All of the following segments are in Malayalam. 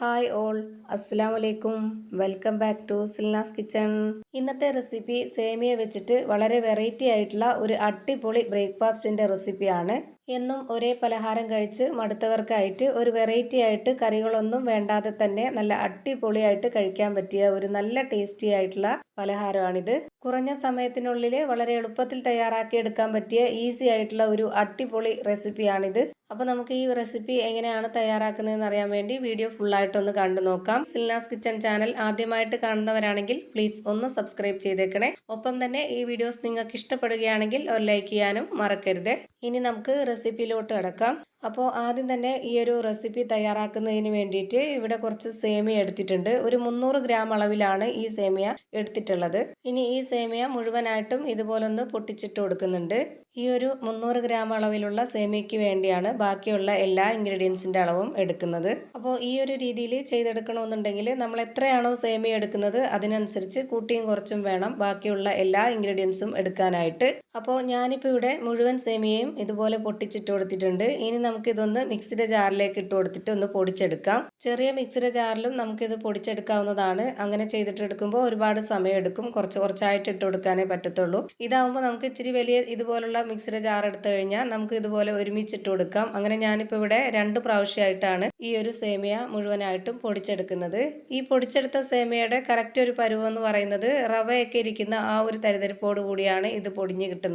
Hi all. അസ്സാം വലൈക്കും welcome back to Silna's kitchen. ഇന്നത്തെ റെസിപ്പി സേമിയ വെച്ചിട്ട് വളരെ വെറൈറ്റി ആയിട്ടുള്ള ഒരു അടിപൊളി ബ്രേക്ക്ഫാസ്റ്റിന്റെ റെസിപ്പിയാണ്. എന്നും ഒരേ പലഹാരം കഴിച്ച് മടുത്തവർക്കായിട്ട് ഒരു വെറൈറ്റി ആയിട്ട് കറികളൊന്നും വേണ്ടാതെ തന്നെ നല്ല അടിപൊളിയായിട്ട് കഴിക്കാൻ പറ്റിയ ഒരു നല്ല ടേസ്റ്റി ആയിട്ടുള്ള പലഹാരമാണിത്. കുറഞ്ഞ സമയത്തിനുള്ളിൽ വളരെ എളുപ്പത്തിൽ തയ്യാറാക്കി എടുക്കാൻ പറ്റിയ ഈസി ആയിട്ടുള്ള ഒരു അടിപൊളി റെസിപ്പിയാണിത്. അപ്പോൾ നമുക്ക് ഈ റെസിപ്പി എങ്ങനെയാണ് തയ്യാറാക്കുന്നതെന്ന് അറിയാൻ വേണ്ടി വീഡിയോ ഫുള്ളായിട്ടൊന്ന് കണ്ടു നോക്കാം. സിൽനാസ് കിച്ചൺ ചാനൽ ആദ്യമായിട്ട് കാണുന്നവരാണെങ്കിൽ പ്ലീസ് ഒന്ന് സബ്സ്ക്രൈബ് ചെയ്തേക്കണേ. ഒപ്പം തന്നെ ഈ വീഡിയോസ് നിങ്ങൾക്ക് ഇഷ്ടപ്പെടുകയാണെങ്കിൽ ഒരു ലൈക്ക് ചെയ്യാനും മറക്കരുത്. ഇനി നമുക്ക് റെസിപ്പിയിലോട്ട് കിടക്കാം. അപ്പോൾ ആദ്യം തന്നെ ഈ ഒരു റെസിപ്പി തയ്യാറാക്കുന്നതിന് വേണ്ടിയിട്ട് ഇവിടെ കുറച്ച് സേമിയ എടുത്തിട്ടുണ്ട്. ഒരു മുന്നൂറ് ഗ്രാം അളവിലാണ് ഈ സേമിയ എടുത്തിട്ടുള്ളത്. ഇനി ഈ സേമിയ മുഴുവനായിട്ടും ഇതുപോലൊന്ന് പൊട്ടിച്ചിട്ട് കൊടുക്കുന്നുണ്ട്. ഈ ഒരു മുന്നൂറ് ഗ്രാം അളവിലുള്ള സേമിയയ്ക്ക് വേണ്ടിയാണ് ബാക്കിയുള്ള എല്ലാ ഇൻഗ്രീഡിയൻസിന്റെ അളവും എടുക്കുന്നത്. അപ്പോൾ ഈ ഒരു രീതിയിൽ ചെയ്തെടുക്കണമെന്നുണ്ടെങ്കിൽ നമ്മൾ എത്രയാണോ സേമിയ എടുക്കുന്നത് അതിനനുസരിച്ച് കൂട്ടിയും കുറച്ചും വേണം ബാക്കിയുള്ള എല്ലാ ഇൻഗ്രീഡിയൻസും എടുക്കാനായിട്ട്. അപ്പോൾ ഞാനിപ്പോൾ ഇവിടെ മുഴുവൻ സേമിയയും ഇതുപോലെ പൊട്ടിച്ചിട്ട് കൊടുത്തിട്ടുണ്ട്. ഇനി നമുക്കിതൊന്ന് മിക്സിയുടെ ജാറിലേക്ക് ഇട്ട് കൊടുത്തിട്ട് ഒന്ന് പൊടിച്ചെടുക്കാം. ചെറിയ മിക്സിയുടെ ജാറിലും നമുക്കിത് പൊടിച്ചെടുക്കാവുന്നതാണ്. അങ്ങനെ ചെയ്തിട്ടെടുക്കുമ്പോൾ ഒരുപാട് സമയം എടുക്കും കുറച്ച് കുറച്ചായിട്ട് ഇട്ട് കൊടുക്കാനേ പറ്റത്തുള്ളൂ. ഇതാവുമ്പോൾ നമുക്ക് ഇച്ചിരി വലിയ ഇതുപോലുള്ള മിക്സിയുടെ ജാർ എടുത്തു കഴിഞ്ഞാൽ നമുക്ക് ഇതുപോലെ ഒരുമിച്ചിട്ട് കൊടുക്കാം. അങ്ങനെ ഞാനിപ്പോൾ ഇവിടെ രണ്ട് പ്രാവശ്യമായിട്ടാണ് ഈ ഒരു സേമിയ മുഴുവനായിട്ടും പൊടിച്ചെടുക്കുന്നത്. ഈ പൊടിച്ചെടുത്ത സേമിയയുടെ കറക്റ്റ് ഒരു പരുവെന്ന് പറയുന്നത് റവയൊക്കെ ഇരിക്കുന്ന ആ ഒരു തരിതരിപ്പോട് കൂടിയാണ് ഇത് പൊടിഞ്ഞ് കിട്ടുന്നത്.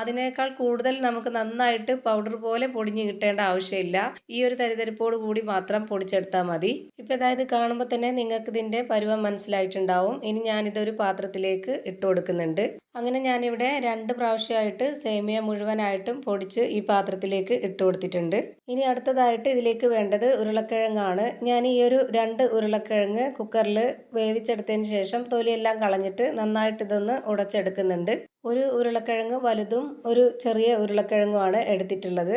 അതിനേക്കാൾ കൂടുതൽ നമുക്ക് നന്നായിട്ട് പൗഡർ പോലെ പൊടിഞ്ഞ് കിട്ടേണ്ട ആവശ്യമില്ല. ഈ ഒരു തരിതരിപ്പോട് കൂടി മാത്രം പൊടിച്ചെടുത്താൽ മതി. ഇപ്പം അതായത് കാണുമ്പോൾ തന്നെ നിങ്ങൾക്ക് ഇതിന്റെ പരുവം മനസ്സിലായിട്ടുണ്ടാവും. ഇനി ഞാനിതൊരു പാത്രത്തിലേക്ക് ഇട്ട് കൊടുക്കുന്നുണ്ട്. അങ്ങനെ ഞാനിവിടെ രണ്ട് പ്രാവശ്യമായിട്ട് സേമിയ മുഴുവനായിട്ടും പൊടിച്ച് ഈ പാത്രത്തിലേക്ക് ഇട്ട് കൊടുത്തിട്ടുണ്ട്. ഇനി അടുത്തതായിട്ട് ഇതിലേക്ക് വേണ്ടത് ഉരുളക്കിഴങ്ങാണ്. ഞാൻ ഈ ഒരു രണ്ട് ഉരുളക്കിഴങ്ങ് കുക്കറിൽ വേവിച്ചെടുത്തതിന് ശേഷം തൊലിയെല്ലാം കളഞ്ഞിട്ട് നന്നായിട്ട് ഇതൊന്ന് ഉടച്ചെടുക്കുന്നുണ്ട്. ഒരു ഉരുളക്കിഴങ്ങ് വലുതും ഒരു ചെറിയ ഉരുളക്കിഴങ്ങുമാണ് എടുത്തിട്ടുള്ളത്.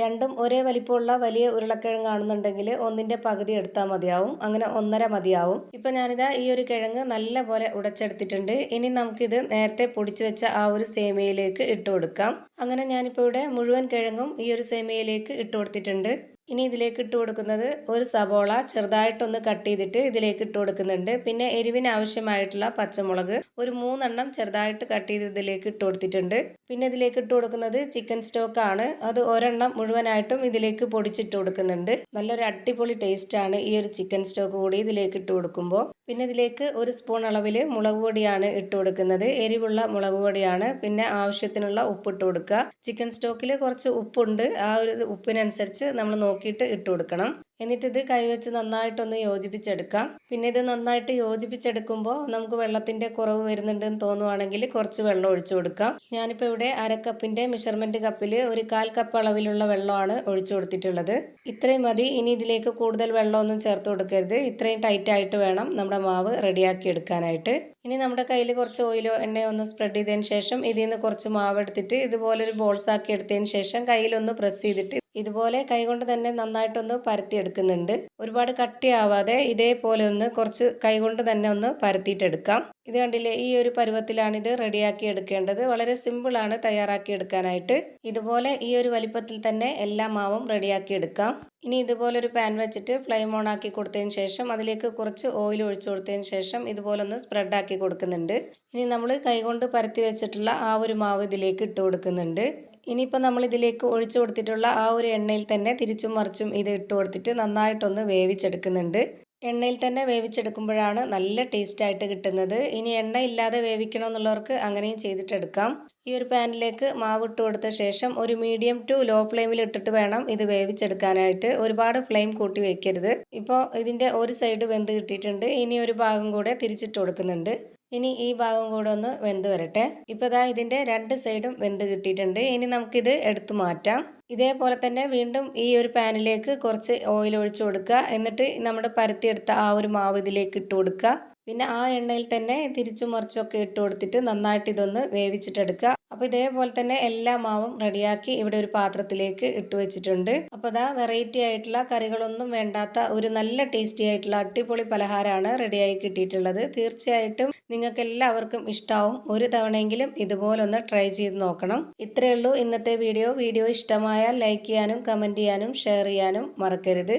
രണ്ടും ഒരേ വലിപ്പമുള്ള വലിയ ഉരുളക്കിഴങ്ങാണെന്നുണ്ടെങ്കിൽ ഒന്നിന്റെ പകുതി എടുത്താൽ മതിയാവും. അങ്ങനെ ഒന്നര മതിയാവും. ഇപ്പം ഞാനിതാ ഈ ഒരു കിഴങ്ങ് നല്ല പോലെ ഉടച്ചെടുത്തിട്ടുണ്ട്. ഇനി നമുക്കിത് നേരത്തെ പൊടിച്ചു വെച്ച ആ ഒരു സേമിയയിലേക്ക് ഇട്ട് കൊടുക്കാം. അങ്ങനെ ഞാനിപ്പോൾ ഇവിടെ മുഴുവൻ കിഴങ്ങും ഈ ഒരു സേമിയയിലേക്ക് ഇട്ട് കൊടുത്തിട്ടുണ്ട്. ഇനി ഇതിലേക്ക് ഇട്ട് കൊടുക്കുന്നത് ഒരു സബോള ചെറുതായിട്ടൊന്ന് കട്ട് ചെയ്തിട്ട് ഇതിലേക്ക് ഇട്ട് കൊടുക്കുന്നുണ്ട്. പിന്നെ എരിവിന് ആവശ്യമായിട്ടുള്ള പച്ചമുളക് ഒരു മൂന്നെണ്ണം ചെറുതായിട്ട് കട്ട് ചെയ്ത് ഇതിലേക്ക് ഇട്ട് കൊടുത്തിട്ടുണ്ട്. പിന്നെ ഇതിലേക്ക് ഇട്ട് കൊടുക്കുന്നത് ചിക്കൻ സ്റ്റോക്ക് ആണ്. അത് ഒരെണ്ണം മുഴുവനായിട്ടും ഇതിലേക്ക് പൊടിച്ചിട്ട് കൊടുക്കുന്നുണ്ട്. നല്ലൊരു അടിപൊളി ടേസ്റ്റ് ആണ് ഈ ഒരു ചിക്കൻ സ്റ്റോക്ക് കൂടി ഇതിലേക്ക് ഇട്ട് കൊടുക്കുമ്പോൾ. പിന്നെ ഇതിലേക്ക് ഒരു സ്പൂൺ അളവിൽ മുളക് പൊടിയാണ് ഇട്ട് കൊടുക്കുന്നത്. എരിവുള്ള മുളക് പൊടിയാണ്. പിന്നെ ആവശ്യത്തിനുള്ള ഉപ്പ് ഇട്ട് കൊടുക്കുക ചിക്കൻ സ്റ്റോക്കിൽ കുറച്ച് ഉപ്പുണ്ട്. ആ ഒരു ഉപ്പിനനുസരിച്ച് നമ്മൾ നോക്കിയിട്ട് ഇട്ട് കൊടുക്കണം. എന്നിട്ട് ഇത് കൈവച്ച് നന്നായിട്ടൊന്ന് യോജിപ്പിച്ചെടുക്കാം. പിന്നെ ഇത് നന്നായിട്ട് യോജിപ്പിച്ചെടുക്കുമ്പോൾ നമുക്ക് വെള്ളത്തിന്റെ കുറവ് വരുന്നുണ്ടെന്ന് തോന്നുവാണെങ്കിൽ കുറച്ച് വെള്ളം ഒഴിച്ചു കൊടുക്കാം. ഞാനിപ്പോൾ ഇവിടെ അര കപ്പിന്റെ മെഷർമെന്റ് കപ്പിൽ ഒരു കാൽ കപ്പ് അളവിലുള്ള വെള്ളമാണ് ഒഴിച്ചു കൊടുത്തിട്ടുള്ളത്. ഇത്രയും മതി. ഇനി ഇതിലേക്ക് കൂടുതൽ വെള്ളമൊന്നും ചേർത്ത് കൊടുക്കരുത്. ഇത്രയും ടൈറ്റ് ആയിട്ട് വേണം നമ്മുടെ മാവ് റെഡിയാക്കി എടുക്കാനായിട്ട്. ഇനി നമ്മുടെ കയ്യിൽ കുറച്ച് ഓയിലോ എണ്ണയോ ഒന്ന് സ്പ്രെഡ് ചെയ്തതിന് ശേഷം ഇതിൽ നിന്ന് കുറച്ച് മാവ് എടുത്തിട്ട് ഇതുപോലൊരു ബോൾസാക്കി എടുത്തതിന് ശേഷം കയ്യിലൊന്ന് പ്രസ് ചെയ്തിട്ട് ഇതുപോലെ കൈകൊണ്ട് തന്നെ നന്നായിട്ടൊന്ന് പരത്തിയെടുക്കുന്നുണ്ട്. ഒരുപാട് കട്ടിയാവാതെ ഇതേപോലെ ഒന്ന് കുറച്ച് കൈകൊണ്ട് തന്നെ ഒന്ന് പരത്തിയിട്ടെടുക്കാം. ഇത് കണ്ടില്ലേ ഈ ഒരു പരുവത്തിലാണ് ഇത് റെഡിയാക്കി എടുക്കേണ്ടത്. വളരെ സിമ്പിളാണ് തയ്യാറാക്കി എടുക്കാനായിട്ട്. ഇതുപോലെ ഈ ഒരു വലിപ്പത്തിൽ തന്നെ എല്ലാ മാവും റെഡിയാക്കി എടുക്കാം. ഇനി ഇതുപോലെ ഒരു പാൻ വെച്ചിട്ട് ഫ്ലെയിം ഓൺ ആക്കി കൊടുത്തതിന് ശേഷം അതിലേക്ക് കുറച്ച് ഓയിൽ ഒഴിച്ചു കൊടുത്തതിന് ശേഷം ഇതുപോലെ ഒന്ന് സ്പ്രെഡ് ആക്കി കൊടുക്കുന്നുണ്ട്. ഇനി നമ്മൾ കൈകൊണ്ട് പരത്തി വെച്ചിട്ടുള്ള ആ ഒരു മാവ് ഇതിലേക്ക് ഇട്ട് കൊടുക്കുന്നുണ്ട്. ഇനിയിപ്പോൾ നമ്മൾ ഇതിലേക്ക് ഒഴിച്ചു കൊടുത്തിട്ടുള്ള ആ ഒരു എണ്ണയിൽ തന്നെ തിരിച്ചും മറിച്ചും ഇത് ഇട്ട് കൊടുത്തിട്ട് നന്നായിട്ടൊന്ന് വേവിച്ചെടുക്കുന്നുണ്ട്. എണ്ണയിൽ തന്നെ വേവിച്ചെടുക്കുമ്പോഴാണ് നല്ല ടേസ്റ്റായിട്ട് കിട്ടുന്നത്. ഇനി എണ്ണ ഇല്ലാതെ വേവിക്കണം എന്നുള്ളവർക്ക് അങ്ങനെയും ചെയ്തിട്ടെടുക്കാം. ഈ ഒരു പാനിലേക്ക് മാവ് ഇട്ട് കൊടുത്ത ശേഷം ഒരു മീഡിയം ടു ലോ ഫ്ലെയിമിൽ ഇട്ടിട്ട് വേണം ഇത് വേവിച്ചെടുക്കാനായിട്ട്. ഒരുപാട് ഫ്ലെയിം കൂട്ടി വെക്കരുത്. ഇപ്പോൾ ഇതിന്റെ ഒരു സൈഡ് വെന്ത് കിട്ടിയിട്ടുണ്ട്. ഇനി ഒരു ഭാഗം കൂടെ തിരിച്ചിട്ട് കൊടുക്കുന്നുണ്ട്. ഇനി ഈ ഭാഗം കൂടെ ഒന്ന് വെന്ത് വരട്ടെ. ഇപ്പോൾ ഇതാ ഇതിന്റെ രണ്ട് സൈഡും വെന്ത് കിട്ടിയിട്ടുണ്ട്. ഇനി നമുക്കിത് എടുത്തു മാറ്റാം. ഇതേപോലെ തന്നെ വീണ്ടും ഈ ഒരു പാനിലേക്ക് കുറച്ച് ഓയിൽ ഒഴിച്ചു കൊടുക്കുക. എന്നിട്ട് നമ്മുടെ പരത്തിയെടുത്ത ആ ഒരു മാവ് ഇതിലേക്ക് ഇട്ട് കൊടുക്കുക. പിന്നെ ആ എണ്ണയിൽ തന്നെ തിരിച്ചും മറിച്ചൊക്കെ ഇട്ട് കൊടുത്തിട്ട് നന്നായിട്ട് ഇതൊന്ന് വേവിച്ചിട്ടെടുക്കുക അപ്പോൾ ഇതേപോലെ തന്നെ എല്ലാ മാവും റെഡിയാക്കി ഇവിടെ ഒരു പാത്രത്തിലേക്ക് ഇട്ട് വെച്ചിട്ടുണ്ട്. അപ്പോൾ ഇതാ വെറൈറ്റി ആയിട്ടുള്ള കറികളൊന്നും വേണ്ടാത്ത ഒരു നല്ല ടേസ്റ്റി ആയിട്ടുള്ള അടിപൊളി പലഹാരമാണ് റെഡിയായി കിട്ടിയിട്ടുള്ളത്. തീർച്ചയായിട്ടും നിങ്ങൾക്ക് എല്ലാവർക്കും ഇഷ്ടാവും. ഒരു തവണയെങ്കിലും ഇതുപോലൊന്ന് ട്രൈ ചെയ്ത് നോക്കണം. ഇത്രയേ ഉള്ളൂ ഇന്നത്തെ വീഡിയോ വീഡിയോ ഇഷ്ടമായാൽ ലൈക്ക് ചെയ്യാനും കമന്റ് ചെയ്യാനും ഷെയർ ചെയ്യാനും മറക്കരുത്.